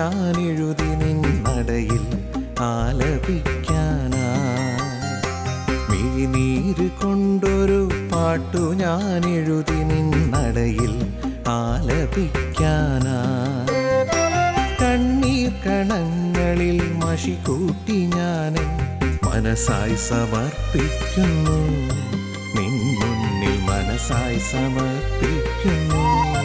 ഞാൻ എഴുതി നിന്നടയിൽ ആലപിക്കാനാ. മിഴിനീര് കൊണ്ടൊരു പാട്ടു ഞാൻ എഴുതി നിന്നടയിൽ ആലപിക്കാനാ. കണ്ണീർ കണങ്ങളിൽ മഷി കൂട്ടി ഞാൻ മനസ്സായി സമർപ്പിക്കുന്നു. നിൻ മുന്നിൽ മനസ്സായി സമർപ്പിക്കുന്നു.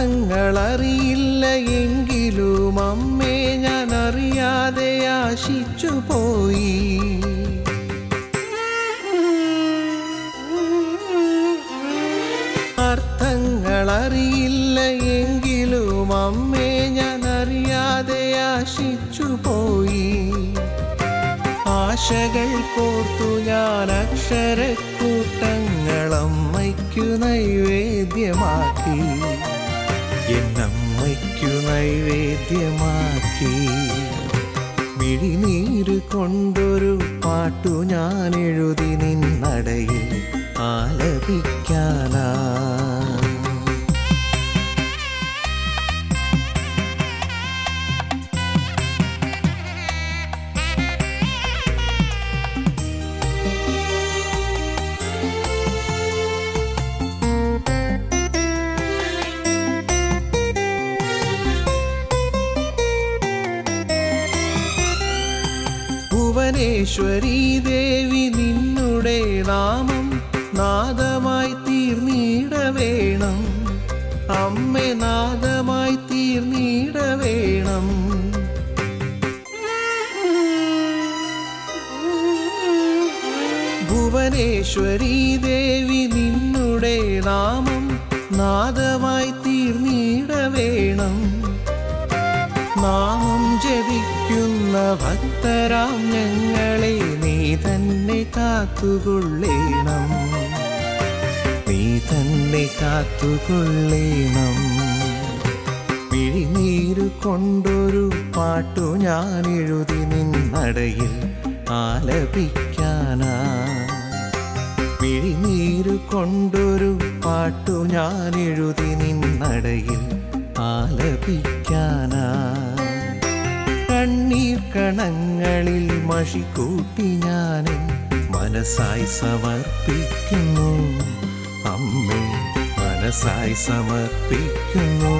അർത്ഥങ്ങളറിയില്ല എങ്കിലും അമ്മേ ഞാൻ അറിയാതെ ആശിച്ചു പോയി. അർത്ഥങ്ങളറിയില്ല എങ്കിലും അമ്മേ ഞാൻ അറിയാതെ ആശിച്ചു പോയി. ആശകൾ കോർത്തു ഞാൻ അക്ഷരക്കൂട്ടങ്ങളമ്മയ്ക്കു നൈവേദ്യമാക്കി. നൈവേദ്യമാക്കി. മിഴിനീര് കൊണ്ടൊരു പാട്ടു ഞാൻ എഴുതി നിന്നടയിൽ ആലപിക്കാനാ ഭുവനേശ്വരി ദേവി നിന്നുടെ നാമം നാദമായി തീർന്നീട വേണം അമ്മ നാദമായി തീർന്നീട വേണം ഭുവനേശ്വരി ദേവി നിന്നുടെ നാമം നാദമായി തീർന്നീട വേണം നാമം ജപിക്കുന്ന ഭക്തരാം ഞങ്ങളെ നീ തന്നെ കാത്തുകൊള്ളേണം. നീ തന്നെ കാത്തുകൊള്ളേണം. പിഴിനീര് കൊണ്ടൊരു പാട്ടു ഞാൻ എഴുതി നിന്നടയിൽ ആലപിക്കാനാ. പിഴിനീര് കൊണ്ടൊരു പാട്ടു ഞാൻ എഴുതി നിന്നടയിൽ ആലപിക്കാനാ. കണ്ണീർ കണങ്ങളിൽ മഷി കൂട്ടി ഞാൻ മനസ്സായി സമർപ്പിക്കുന്നു. അമ്മേ മനസ്സായി സമർപ്പിക്കുന്നു.